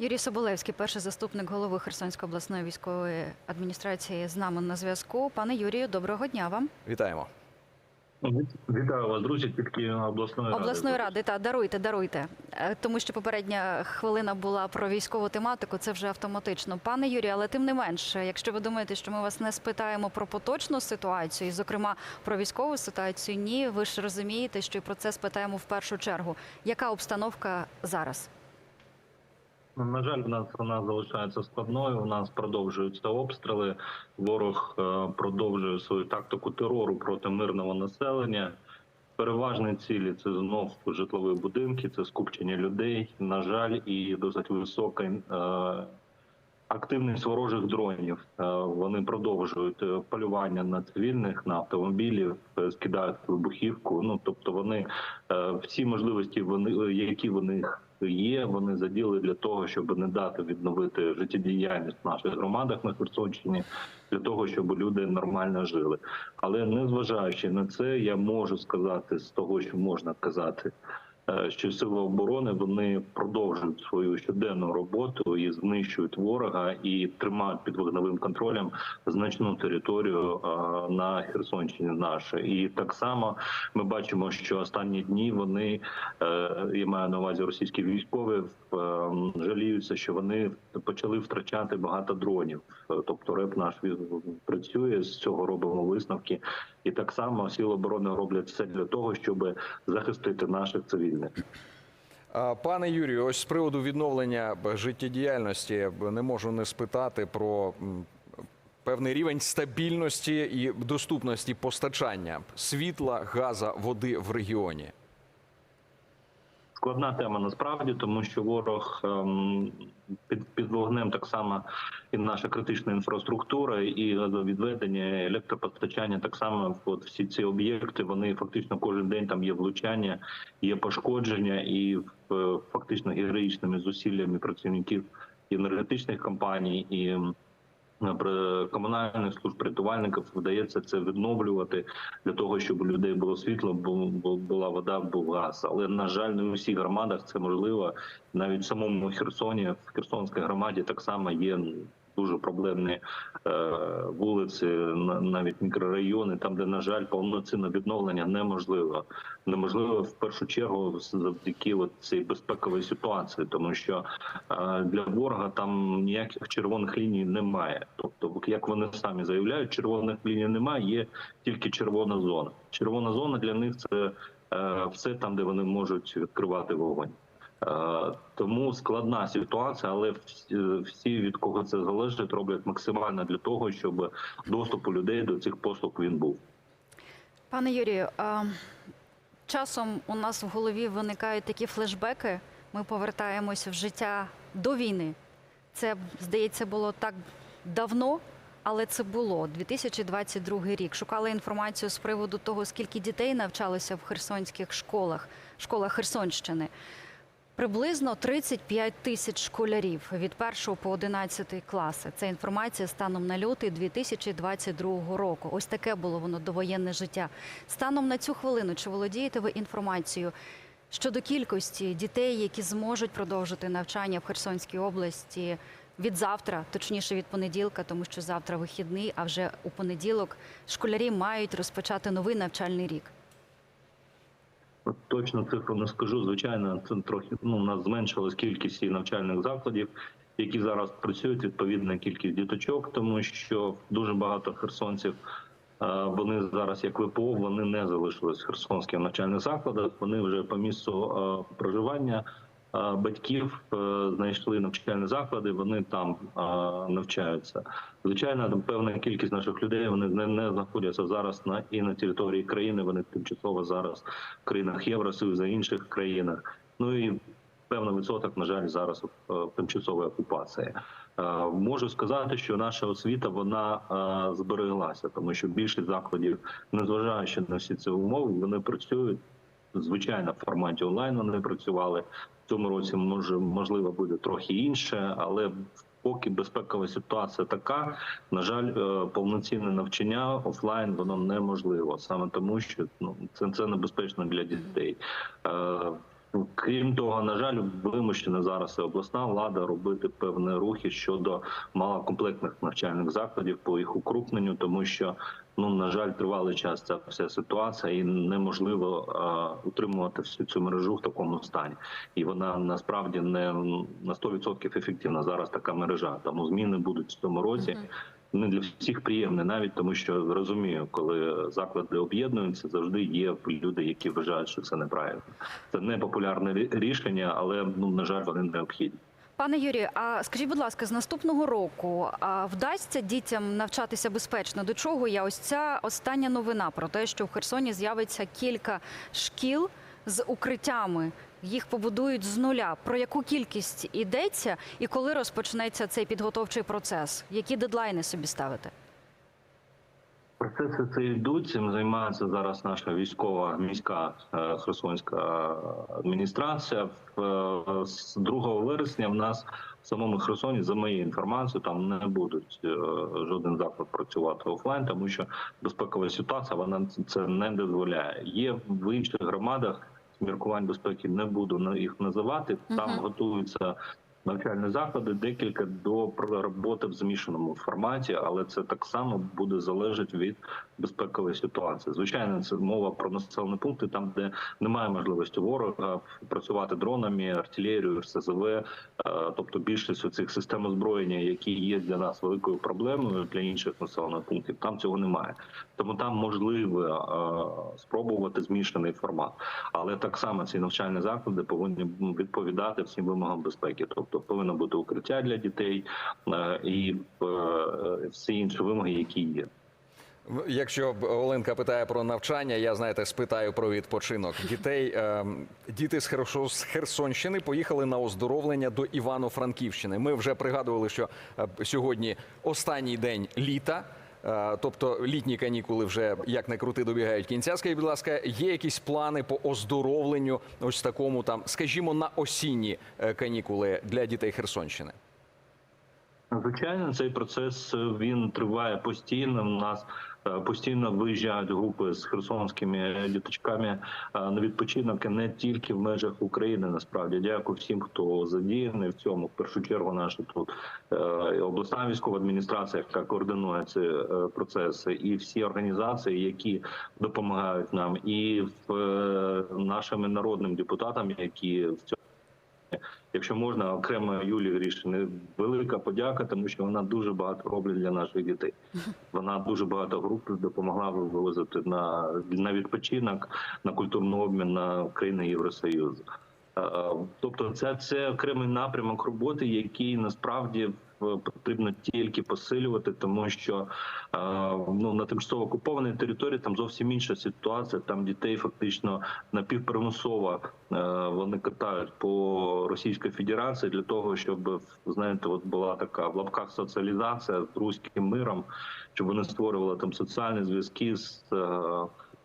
Юрій Соболевський, перший заступник голови Херсонської обласної військової адміністрації, з нами на зв'язку. Пане Юрію, доброго дня вам. Вітаємо. Вітаю вас, друзі, тільки обласної ради. Обласної ради, та даруйте, даруйте. Е, Тому що попередня хвилина була про військову тематику, це вже автоматично. Пане Юрію, але тим не менше, якщо ви думаєте, що ми вас не спитаємо про поточну ситуацію, і, зокрема про військову ситуацію, ні, ви ж розумієте, що і про це спитаємо в першу чергу. Яка обстановка зараз? Ну, На жаль, в нас вона залишається складною. У нас продовжуються обстріли. Ворог е, продовжує свою тактику терору проти мирного населення. Переважні цілі це знов житлові будинки, це скупчення людей. На жаль, і досить висока е, активність ворожих дронів. Е, Вони продовжують полювання на цивільних, на автомобілів, скидають вибухівку. Ну тобто, вони всі можливості, вони які в них є, вони заділи для того, щоб не дати відновити життєдіяльність в наших громадах на Херсонщині, для того, щоб люди нормально жили. Але незважаючи на це, я можу сказати з того, що можна казати. Е, Що сили оборони вони продовжують свою щоденну роботу і знищують ворога і тримають під вогневим контролем значну територію е, на Херсонщині. Наше і так само ми бачимо, що останні дні вони е, я маю на увазі російські військові жаліються, що вони почали втрачати багато дронів. Тобто РЕП наш працює з цього робимо висновки, і так само сили оборони роблять все для того, щоб захистити наших цивільних. Пане Юрію, ось з приводу відновлення життєдіяльності не можу не спитати про певний рівень стабільності і доступності постачання світла, газа, води в регіоні. Складна тема насправді, тому що ворог ем, під, під вогнем так само і наша критична інфраструктура, і газовідведення, і електропостачання. Так само от всі ці об'єкти вони фактично кожен день там є влучання, є пошкодження, і е, фактично героїчними зусиллями працівників енергетичних компаній і комунальних служб рятувальників вдається це відновлювати для того, щоб у людей було світло, бу- бу- була вода, був газ. Але на жаль, не у всіх громадах це можливо. Навіть в самому Херсоні, в Херсонській громаді, так само є дуже проблемні е, вулиці, на- навіть мікрорайони, там, де на жаль, повноцінне відновлення неможливо. Неможливо в першу чергу завдяки цій безпековій ситуації, тому що е, для ворога там ніяких червоних ліній немає. Тобто, як вони самі заявляють, червоних ліній немає, є тільки червона зона. Червона зона для них це е, все там, де вони можуть відкривати вогонь. Е, Тому складна ситуація, але всі, всі, від кого це залежить, роблять максимально для того, щоб доступ у людей до цих послуг він був. Пане Юрію, часом у нас в голові виникають такі флешбеки. Ми повертаємося в життя до війни. Це, здається, було так давно, але це було 2022 рік. Шукала інформацію з приводу того, скільки дітей навчалося в херсонських школах, школах Херсонщини. Приблизно 35 тисяч школярів від 1 по 11 класи. Це інформація станом на лютий 2022 року. Ось таке було воно довоєнне життя. Станом на цю хвилину, чи володієте ви інформацією щодо кількості дітей, які зможуть продовжити навчання в Херсонській області від завтра, точніше від понеділка, тому що завтра вихідний, а вже у понеділок школярі мають розпочати новий навчальний рік. Точно цифру не скажу. Звичайно, це трохи ну у нас зменшилась кількість навчальних закладів, які зараз працюють. Відповідна кількість діточок, тому що дуже багато херсонців. Вони зараз, як ВПО, вони не залишились в херсонських навчальних закладах. Вони вже по місцю проживання батьків е, знайшли навчальні заклади. Вони там е, навчаються. Звичайно, там певна кількість наших людей вони не, знаходяться зараз на і на території країни. Вони тимчасово зараз в країнах Євросоюзу, інших країнах. Ну і певний відсоток, на жаль, зараз е, тимчасової окупації. Е, Можу сказати, що наша освіта вона е, збереглася, тому що більшість закладів, незважаючи на всі ці умови, вони працюють звичайно в форматі онлайн. Вони працювали в цьому році. Може можливо буде трохи інше, але поки безпекова ситуація така, на жаль, е, повноцінне навчання офлайн воно неможливо саме тому, що ну це, це небезпечно для дітей. Е, Крім того, на жаль, вимушена зараз обласна влада робити певні рухи щодо малокомплектних навчальних закладів по їх укрупненню, тому що ну на жаль, тривалий час ця вся ситуація, і неможливо а, утримувати всю цю мережу в такому стані. І вона насправді не на 100% ефективна. Зараз така мережа. Тому зміни будуть в цьому році. Не для всіх приємне, навіть тому, що розумію, коли заклади об'єднуються, завжди є люди, які вважають, що це неправильно. Це не популярне рішення, але ну на жаль, вони необхідні. Пане Юрію, а скажіть, будь ласка, з наступного року а вдасться дітям навчатися безпечно? До чого я? Ось ця остання новина про те, що в Херсоні з'явиться кілька шкіл з укриттями. Їх побудують з нуля. Про яку кількість йдеться і коли розпочнеться цей підготовчий процес? Які дедлайни собі ставити? Процеси це йдуть. Цим займається зараз наша військова міська е, херсонська адміністрація. В, е, З 2 вересня в нас в самому Херсоні, за моєю інформацією, там не будуть е, жоден заклад працювати офлайн, тому що безпекова ситуація вона це не дозволяє. Є в інших громадах міркувань безпеки, не буду на- їх називати. Там Мгм. готуються навчальні заклади, декілька до роботи в змішаному форматі, але це так само буде залежати від безпекової ситуації. Звичайно, це мова про населені пункти, там де немає можливості ворога працювати дронами, артилерією, РСЗВ, е, тобто більшість цих систем озброєння, які є для нас великою проблемою для інших населених пунктів, там цього немає. Тому там можливо е, спробувати змішаний формат, але так само ці навчальні заклади повинні відповідати всім вимогам безпеки. Тобто повинно бути укриття для дітей е, і е, всі інші вимоги, які є. Якщо Оленка питає про навчання, я знаєте, спитаю про відпочинок дітей. Ем, Діти з Херсонщини поїхали на оздоровлення до Івано-Франківщини. Ми вже пригадували, що е, сьогодні останній день літа. Е, Тобто літні канікули вже як не крути добігають кінця. Скажіть, будь ласка, є якісь плани по оздоровленню, ось такому там, скажімо, на осінні е, канікули для дітей Херсонщини? Звичайно, цей процес е, він триває постійно. У нас постійно виїжджають групи з херсонськими діточками е, на відпочинок не тільки в межах України. Насправді дякую всім, хто задіяний в цьому. В першу чергу наша тут е, обласна військова адміністрація, яка координує ці е, процеси, і всі організації, які допомагають нам, і в е, нашими народним депутатам, які в цьому. Якщо можна, окремо Юлі Грішини, велика подяка, тому що вона дуже багато робить для наших дітей. Вона дуже багато груп допомогла вивозити на, на відпочинок, на культурний обмін на країни Євросоюзу. Е, Тобто, це, це окремий напрямок роботи, який насправді е, потрібно тільки посилювати, тому що е, ну на тимчасово окупованій території там зовсім інша ситуація. Там дітей фактично напівпримусово е, вони катають по Російській Федерації для того, щоб знаєте, от була така в лапках соціалізація з руським миром, щоб вони створювали там соціальні зв'язки з.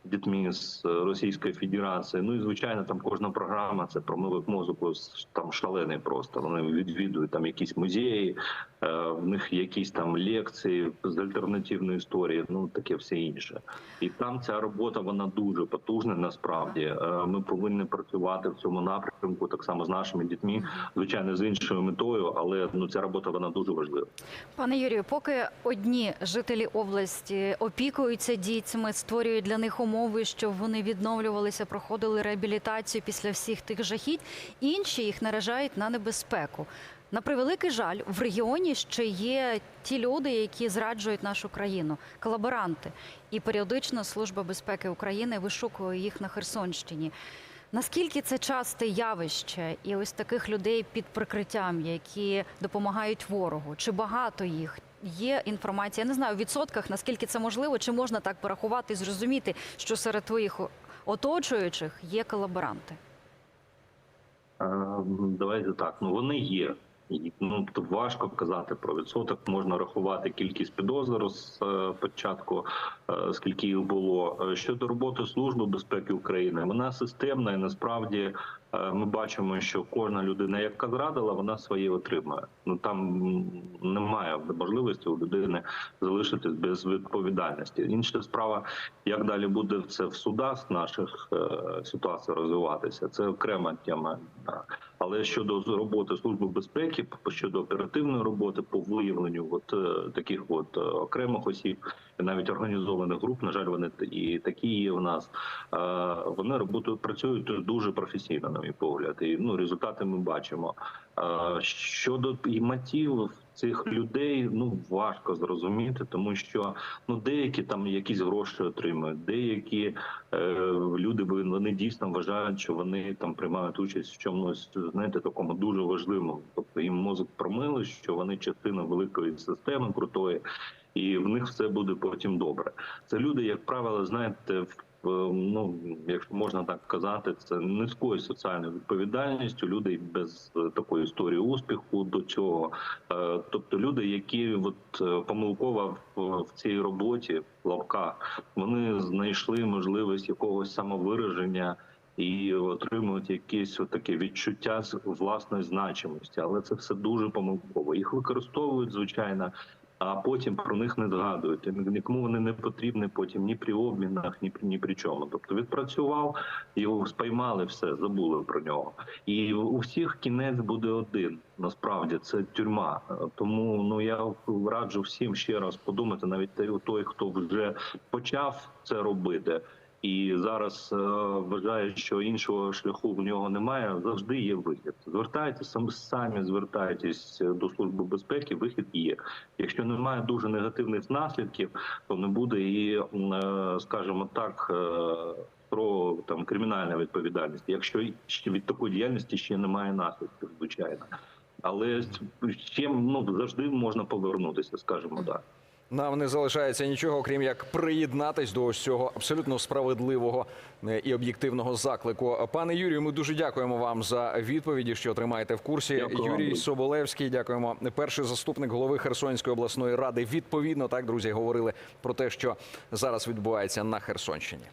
Е, Дітьми з Російської Федерації, ну і звичайно, там кожна програма це промивок мозку там шалений. Просто вони відвідують там якісь музеї, е, в них якісь там лекції з альтернативної історії, ну таке все інше. І там ця робота вона дуже потужна. Насправді Е, ми повинні працювати в цьому напрямку, так само з нашими дітьми, звичайно, з іншою метою, але ну ця робота вона дуже важлива. Пане Юрію, поки одні жителі області опікуються дітьми, створюють для них умови, щоб вони відновлювалися, проходили реабілітацію після всіх тих жахіть, інші їх наражають на небезпеку. На превеликий жаль, в регіоні ще є ті люди, які зраджують нашу країну, колаборанти. І періодично Служба безпеки України вишукує їх на Херсонщині. Наскільки це часте явище, і ось таких людей під прикриттям, які допомагають ворогу? Чи багато їх? Є інформація, я не знаю в відсотках, наскільки це можливо, чи можна так порахувати і зрозуміти, що серед твоїх оточуючих є колаборанти? Е, Давайте так. Ну вони є. Ну тут важко казати про відсоток. Можна рахувати кількість підозр з е, початку, е, скільки їх було. Щодо роботи служби безпеки України, вона системна і насправді ми бачимо, що кожна людина, яка зрадила, вона своє отримує. Ну там немає можливості у людини залишитись без відповідальності. Інша справа, як далі буде це в судах наших е, ситуацій розвиватися, це окрема тема. Але щодо роботи служби безпеки, щодо оперативної роботи по виявленню от е, таких от е, окремих осіб, навіть організованих груп, на жаль, вони і такі є в нас. Вони роботу працюють дуже професійно, на мій погляд. І ну результати ми бачимо. Щодо і мотивів цих людей, ну важко зрозуміти, тому що ну деякі там якісь гроші отримують, деякі е, люди вони дійсно вважають, що вони там приймають участь в чомусь, знаєте, такому дуже важливому. Тобто їм мозок промили, що вони частина великої системи крутої, і в них все буде потім добре. Це люди, як правило, знаєте, в ну, якщо можна так казати, це низькою соціальною відповідальністю. Люди без е, такої історії успіху до цього. Е, Тобто люди, які от е, помилково в, цій роботі в лавках, вони знайшли можливість якогось самовираження. І отримують якесь таке відчуття власної значимості, але це все дуже помилково. Їх використовують звичайно, а потім про них не згадують. Нікому вони не потрібні потім ні при обмінах, ні при ні при чому. Тобто відпрацював, його спіймали, все забули про нього. І у всіх кінець буде один. Насправді це тюрма. Е, Тому ну я раджу всім ще раз подумати, навіть той- той, хто вже почав це робити. І зараз е, вважає, що іншого шляху в нього немає. Завжди є вихід. Звертайтеся сам- самі звертайтесь до служби безпеки. Вихід є. Якщо немає дуже негативних наслідків, то не буде і, е, скажімо так, е, про там кримінальну відповідальність. Якщо від такої діяльності ще немає наслідків, звичайно. Але ще ну завжди можна повернутися, скажімо так. Нам не залишається нічого, окрім як приєднатись до ось цього абсолютно справедливого е, і об'єктивного заклику. Пане Юрію, ми дуже дякуємо вам за відповіді, що тримаєте в курсі. Дякую Юрій. Соболевський, дякуємо. Перший заступник голови Херсонської обласної ради. Відповідно, так друзі говорили про те, що зараз відбувається на Херсонщині.